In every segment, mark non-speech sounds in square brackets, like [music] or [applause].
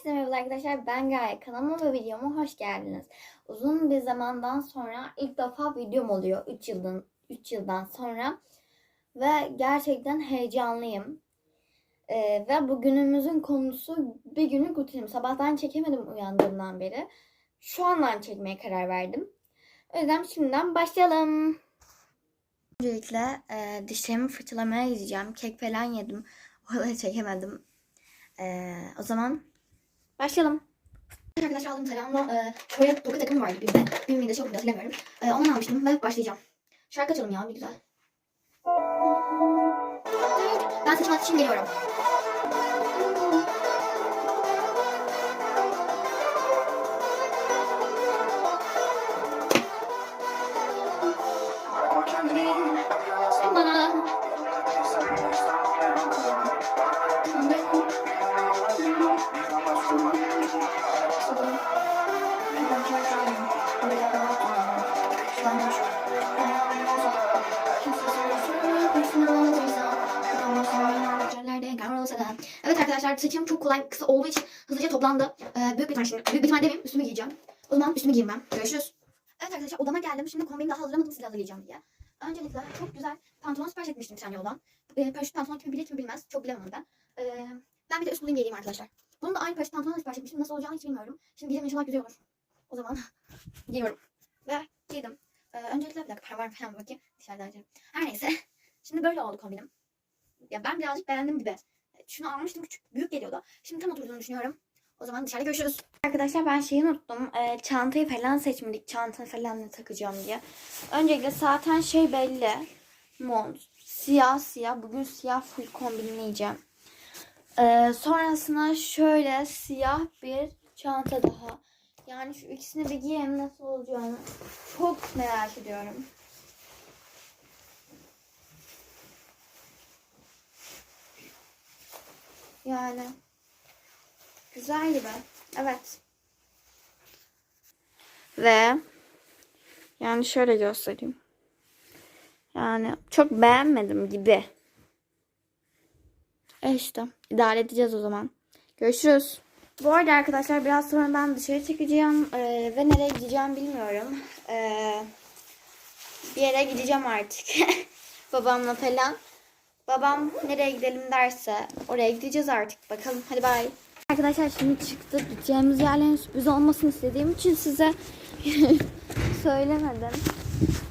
Herkese merhaba arkadaşlar. Ben Gaye. Kanalıma ve videoma hoş geldiniz. Uzun bir zamandan sonra ilk defa videom oluyor. 3 yıldan 3 yıldan sonra ve gerçekten heyecanlıyım. Ee, ve bugünümüzün konusu bir günlük rutinim. Sabahtan çekemedim uyandığımdan beri. Şu andan çekmeye karar verdim. O yüzden şimdiden başlayalım. Öncelikle e, dişlerimi fırçalamaya gideceğim. Kek falan yedim. Oraları çekemedim. Ee, o zaman başlayalım. Arkadaşlar aldım selamla. Ee, şöyle doku takımı vardı bizde. Bir miydi çok hatırlamıyorum. Ee, ondan almıştım ve başlayacağım. Şarkı açalım ya bir güzel. Ben seçim için geliyorum. Bana. Seçim çok kolay kısa olduğu için hızlıca toplandı. Ee, büyük bir tane şimdi. Büyük bir tane demeyeyim üstümü giyeceğim. O zaman üstümü giyeyim ben. Görüşürüz. Evet arkadaşlar odama geldim. Şimdi kombini daha hazırlamadım size hazırlayacağım diye. Öncelikle çok güzel pantolon sipariş etmiştim tane yoldan. Ee, paraşüt pantolon kimi bilir kimi bilmez. Çok bilemem ben. Ee, ben bir de üst bulayım geleyim arkadaşlar. Bunu da aynı paraşüt pantolonla sipariş etmiştim. Nasıl olacağını hiç bilmiyorum. Şimdi giyeceğim inşallah güzel olur. O zaman [laughs] giyiyorum. Ve giydim. Ee, öncelikle bir dakika para var mı falan bakayım. Dışarıda harcarım. Her neyse. Şimdi böyle oldu kombinim. Ya ben birazcık beğendim gibi. Şunu almıştım küçük, büyük geliyordu. Şimdi tam oturduğunu düşünüyorum. O zaman dışarıda görüşürüz. Arkadaşlar ben şeyi unuttum. Ee, çantayı falan seçmedik. Çantayı falan ne takacağım diye. Öncelikle zaten şey belli. Mont. Siyah siyah. Bugün siyah full kombinleyeceğim. Ee, sonrasında şöyle siyah bir çanta daha. Yani şu ikisini bir giyeyim nasıl olacağını çok merak ediyorum. Yani güzel gibi. Evet. Ve yani şöyle göstereyim. Yani çok beğenmedim gibi. E işte idare edeceğiz o zaman. Görüşürüz. Bu arada arkadaşlar biraz sonra ben dışarı çıkacağım ee, ve nereye gideceğim bilmiyorum. Ee, bir yere gideceğim artık. [laughs] Babamla falan. Babam nereye gidelim derse oraya gideceğiz artık. Bakalım. Hadi bay. Arkadaşlar şimdi çıktık. Gideceğimiz yerlerin sürpriz olmasını istediğim için size [laughs] söylemedim.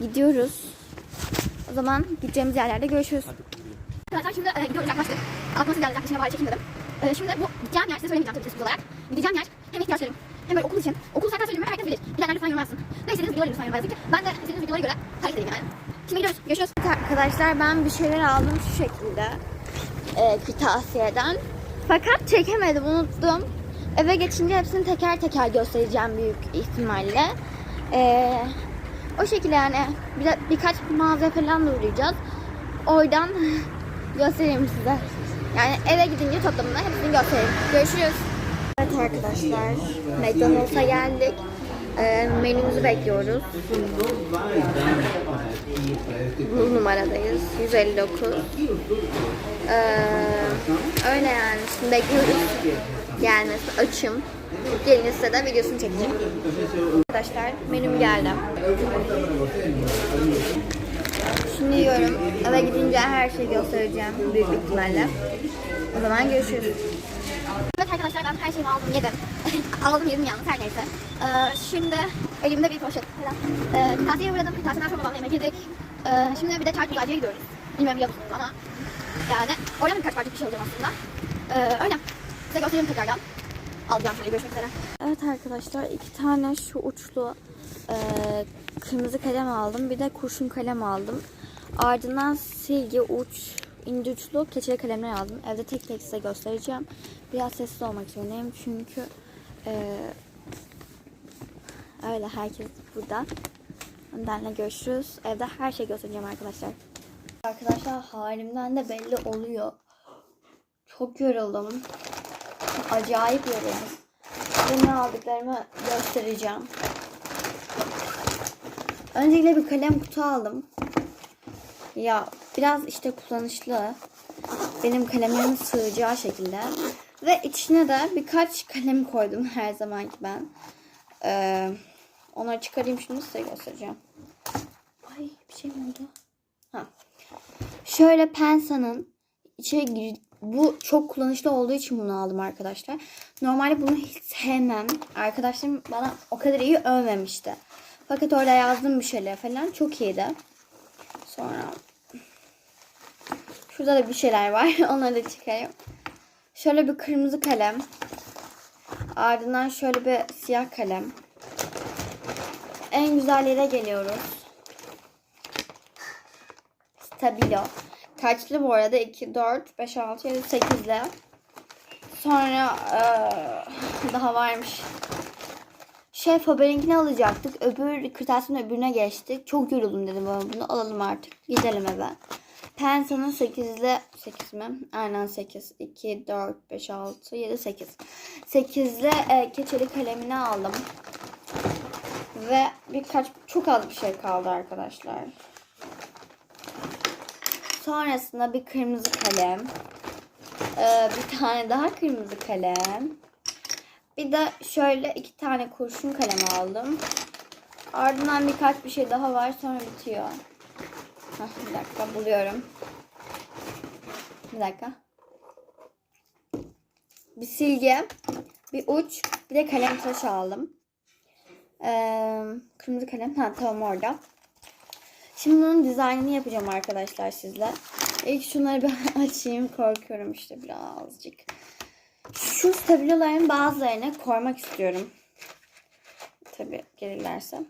Gidiyoruz. O zaman gideceğimiz yerlerde görüşürüz. Arkadaşlar şimdi e, gidiyoruz yaklaştık. Atması geldi yaklaşına bari çekim dedim. E, şimdi bu gideceğim yer size söylemeyeceğim tabii sürpriz olarak. Gideceğim yer hem ihtiyaçlarım hem böyle okul için. Okul zaten söylemiyorum herkes bilir. Bilenler lütfen yorumlarsın. Ve istediğiniz videoları lütfen yorumlarsın ki ben de istediğiniz videolara göre hareket edeyim yani. Şimdi gidiyoruz. Görüşürüz. Arkadaşlar ben bir şeyler aldım şu şekilde. E, kırtasiyeden. Fakat çekemedim unuttum. Eve geçince hepsini teker teker göstereceğim büyük ihtimalle. E, o şekilde yani bir, birkaç mağaza falan da uğrayacağız. Oradan [laughs] göstereyim size. Yani eve gidince toplamında hepsini göstereyim. Görüşürüz. Evet arkadaşlar McDonald's'a geldik. Ee, menümüzü bekliyoruz. Bu numaradayız. 159. Ee, öyle yani. Şimdi bekliyoruz. Gelmesi. Açım. Gelinirse de videosunu çekeceğim. Arkadaşlar menüm geldi. Şimdi yiyorum. Eve gidince her şeyi göstereceğim büyük ihtimalle. O zaman görüşürüz. Evet arkadaşlar ben her şeyimi aldım yedim. [laughs] aldım yedim yalnız her neyse. Ee, şimdi elimde bir poşet. Ee, kırtasiyeye uğradım. Kırtasiyeden sonra babamla yemek. Ee, şimdi bir de çarşı güzelciye gidiyoruz. Bilmiyorum biliyor musunuz yani oradan birkaç parça bir şey alacağım aslında. Ee, öyle. Size göstereyim tekrardan. Evet arkadaşlar iki tane şu uçlu e, kırmızı kalem aldım. Bir de kurşun kalem aldım. Ardından silgi, uç, ince uçlu keçeli kalemler aldım. Evde tek tek size göstereceğim. Biraz sessiz olmak zorundayım çünkü e, öyle herkes burada. Onlarla görüşürüz. Evde her şeyi göstereceğim arkadaşlar. Arkadaşlar halimden de belli oluyor. Çok yoruldum. Acayip yoruldum. Size ne aldıklarımı göstereceğim. Öncelikle bir kalem kutu aldım. Ya biraz işte kullanışlı. Benim kalemlerimin sığacağı şekilde. Ve içine de birkaç kalem koydum [laughs] her zamanki ben. Ee, onları çıkarayım şimdi size göstereceğim. Ay bir şey mi oldu? Ha. Şöyle Pensa'nın içine gir bu çok kullanışlı olduğu için bunu aldım arkadaşlar. Normalde bunu hiç sevmem. Arkadaşlarım bana o kadar iyi övmemişti. Fakat orada yazdım bir şeyler falan. Çok iyiydi. Sonra şurada da bir şeyler var. [laughs] Onları da çıkarayım. Şöyle bir kırmızı kalem. Ardından şöyle bir siyah kalem. En güzel yere geliyoruz. Stabilo. Kaçlı bu arada? 2, 4, 5, 6, 7, 8'li. Sonra eee, daha varmış. Şey Faber'inkini alacaktık. Öbür kırtasiyenin öbürüne geçtik. Çok yoruldum dedim bunu alalım artık. Gidelim eve. Pensa'nın 8'li 8 mi? Aynen 8. 2, 4, 5, 6, 7, 8. 8'li e, keçeli kalemini aldım. Ve birkaç çok az bir şey kaldı arkadaşlar. Sonrasında bir kırmızı kalem. Ee, bir tane daha kırmızı kalem. Bir de şöyle iki tane kurşun kalem aldım. Ardından birkaç bir şey daha var sonra bitiyor. Hah, bir dakika buluyorum. Bir dakika. Bir silgi, bir uç, bir de kalem taş aldım. Ee, kırmızı kalem. Ha tamam orada. Şimdi bunun dizaynını yapacağım arkadaşlar sizle. İlk şunları bir [laughs] açayım. Korkuyorum işte birazcık. Şu stabiloların bazılarını koymak istiyorum. Tabi gelirlerse.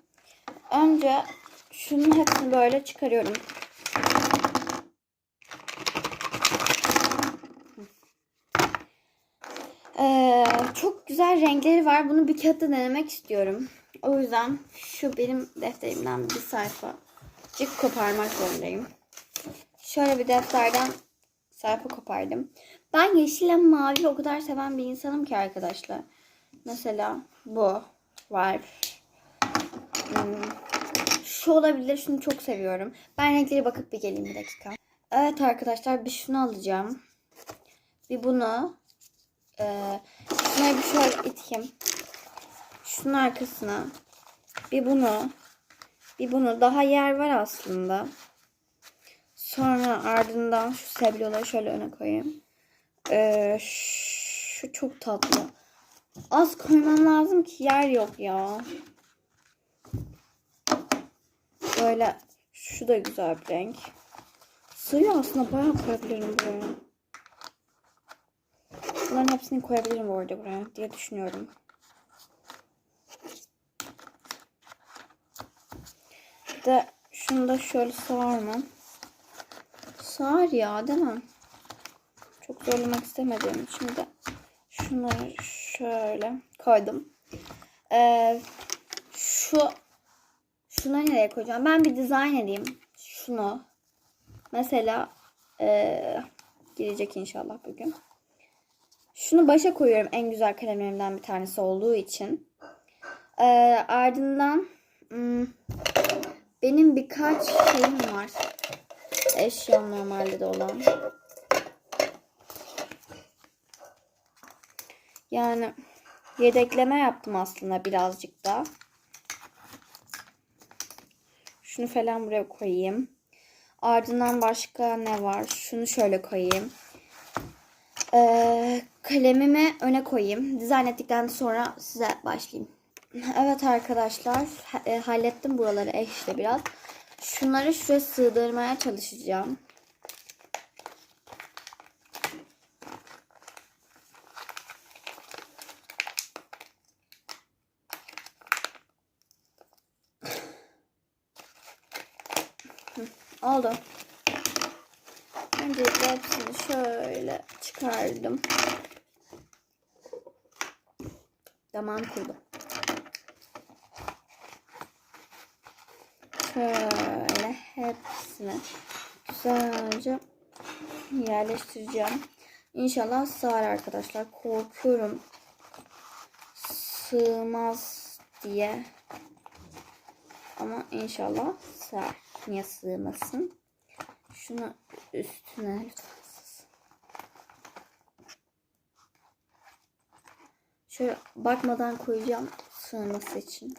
Önce şunun hepsini böyle çıkarıyorum. Ee, çok güzel renkleri var. Bunu bir kağıtta denemek istiyorum. O yüzden şu benim defterimden bir sayfa cık koparmak zorundayım. Şöyle bir defterden sayfa kopardım. Ben yeşille mavi o kadar seven bir insanım ki arkadaşlar. Mesela bu var. Hmm, Şu olabilir. Şunu çok seviyorum. Ben renklere bakıp bir geleyim bir dakika. Evet arkadaşlar bir şunu alacağım. Bir bunu. Ee, bir şöyle iteyim. Şunun arkasına. Bir bunu. Bir bunu. Daha yer var aslında. Sonra ardından şu sebloları şöyle öne koyayım. Ee, şu çok tatlı. Az koymam lazım ki yer yok ya. Böyle şu da güzel bir renk. Suyu aslında bayağı koyabilirim buraya. Hepsini koyabilirim bu arada buraya diye düşünüyorum. De şunu da şöyle sığar mı? Sığar ya değil mi? Çok zorlamak istemediğim için de şunları şöyle koydum. Ee, şu şunları nereye koyacağım? Ben bir dizayn edeyim. Şunu. Mesela ee, gelecek inşallah bugün. Şunu başa koyuyorum en güzel kalemlerimden bir tanesi olduğu için. Ee, ardından hmm, benim birkaç şeyim var. Eşyam normalde de olan. Yani yedekleme yaptım aslında birazcık da. Şunu falan buraya koyayım. Ardından başka ne var? Şunu şöyle koyayım. Ee, kalemimi öne koyayım. Dizayn ettikten sonra size başlayayım. [laughs] Evet arkadaşlar e, hallettim buraları e işte biraz. Şunları şuraya sığdırmaya çalışacağım. [laughs] Oldu. Öncelikle hepsini şöyle çıkardım. Tamam kurdu. Şöyle hepsini güzelce yerleştireceğim. İnşallah sığar arkadaşlar. Korkuyorum. Sığmaz diye. Ama inşallah sığar. Niye sığmasın? Şunu üstüne lütfen. Şöyle bakmadan koyacağım sığması için.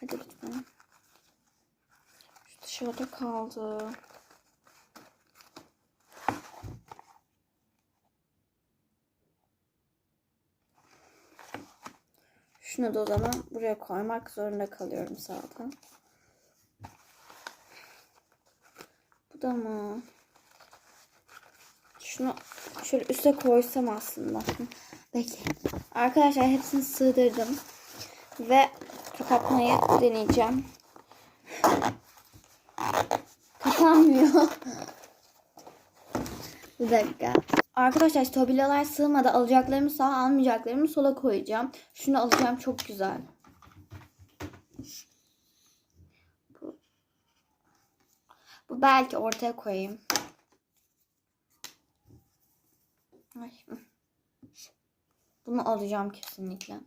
Hadi lütfen. Şu dışarıda kaldı. Şunu da o zaman buraya koymak zorunda kalıyorum zaten. Bu da mı? Şunu şöyle üste koysam aslında. Hı, Bekle. Arkadaşlar hepsini sığdırdım. Ve kapatmayı deneyeceğim. Kapanmıyor. Bir dakika. Arkadaşlar stabilalar sığmadı. Alacaklarımı sağa almayacaklarımı sola koyacağım. Şunu alacağım çok güzel. Bu, bu belki ortaya koyayım. Ay. Bunu alacağım kesinlikle.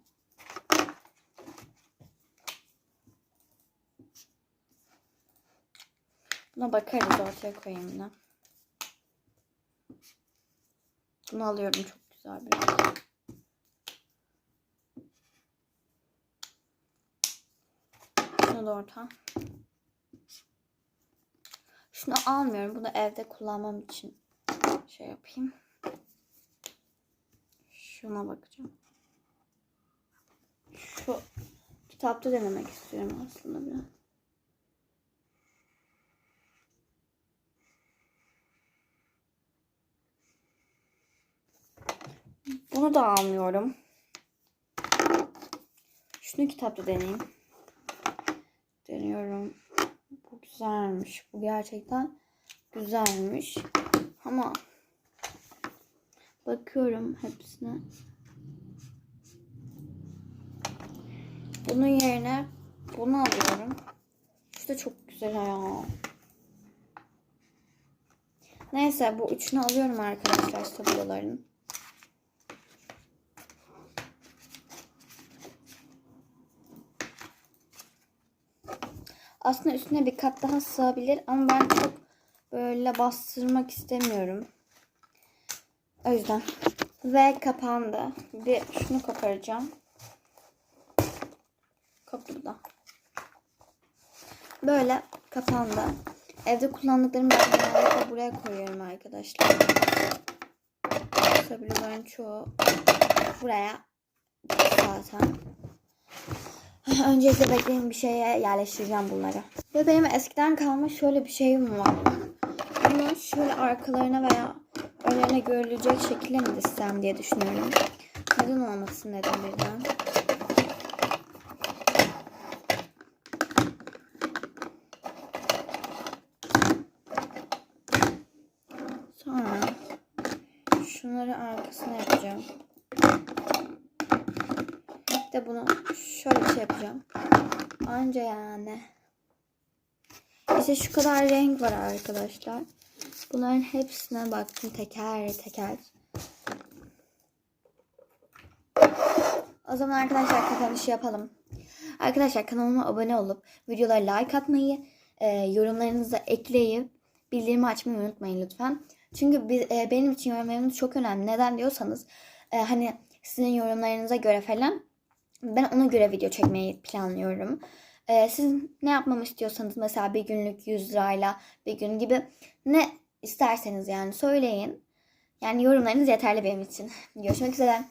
Buna bakarız ortaya koyayım yine. Bunu alıyorum çok güzel bir. Şunu da orta. Şunu almıyorum. Bunu evde kullanmam için şey yapayım. Şuna bakacağım. Şu kitapta denemek istiyorum aslında biraz. Bunu da almıyorum. Şunu kitapta deneyeyim. Deniyorum. Bu güzelmiş. Bu gerçekten güzelmiş. Ama bakıyorum hepsine. Bunun yerine bunu alıyorum. Şu da çok güzel ya. Neyse bu üçünü alıyorum arkadaşlar stabiloların. Aslında üstüne bir kat daha sığabilir ama ben çok böyle bastırmak istemiyorum. O yüzden. Ve kapandı. Bir şunu koparacağım. Kapıda. Böyle kapandı. Evde kullandıklarımı ben genellikle buraya koyuyorum arkadaşlar. Stabiloların çoğu buraya zaten. [laughs] Öncelikle bekleyin bir şeye yerleştireceğim bunları. Ve benim eskiden kalma şöyle bir şeyim var. Bunu şöyle arkalarına veya önlerine görülecek şekilde mi dizsem diye düşünüyorum. Neden olmasın dedim birden. Sonra şunları arkasına yapacağım. Bunu şöyle şey yapacağım. Anca yani. İşte şu kadar renk var arkadaşlar. Bunların hepsine baktım teker teker. O zaman arkadaşlar kapanışı yapalım. Arkadaşlar kanalıma abone olup videolara like atmayı, e, yorumlarınızı ekleyip bildirimi açmayı unutmayın lütfen. Çünkü biz, e, benim için yorumlarınız çok önemli. Neden diyorsanız e, hani sizin yorumlarınıza göre falan ben ona göre video çekmeyi planlıyorum. Ee, siz ne yapmamı istiyorsanız mesela bir günlük 100 lirayla bir gün gibi ne isterseniz yani söyleyin. Yani yorumlarınız yeterli benim için. Görüşmek üzere.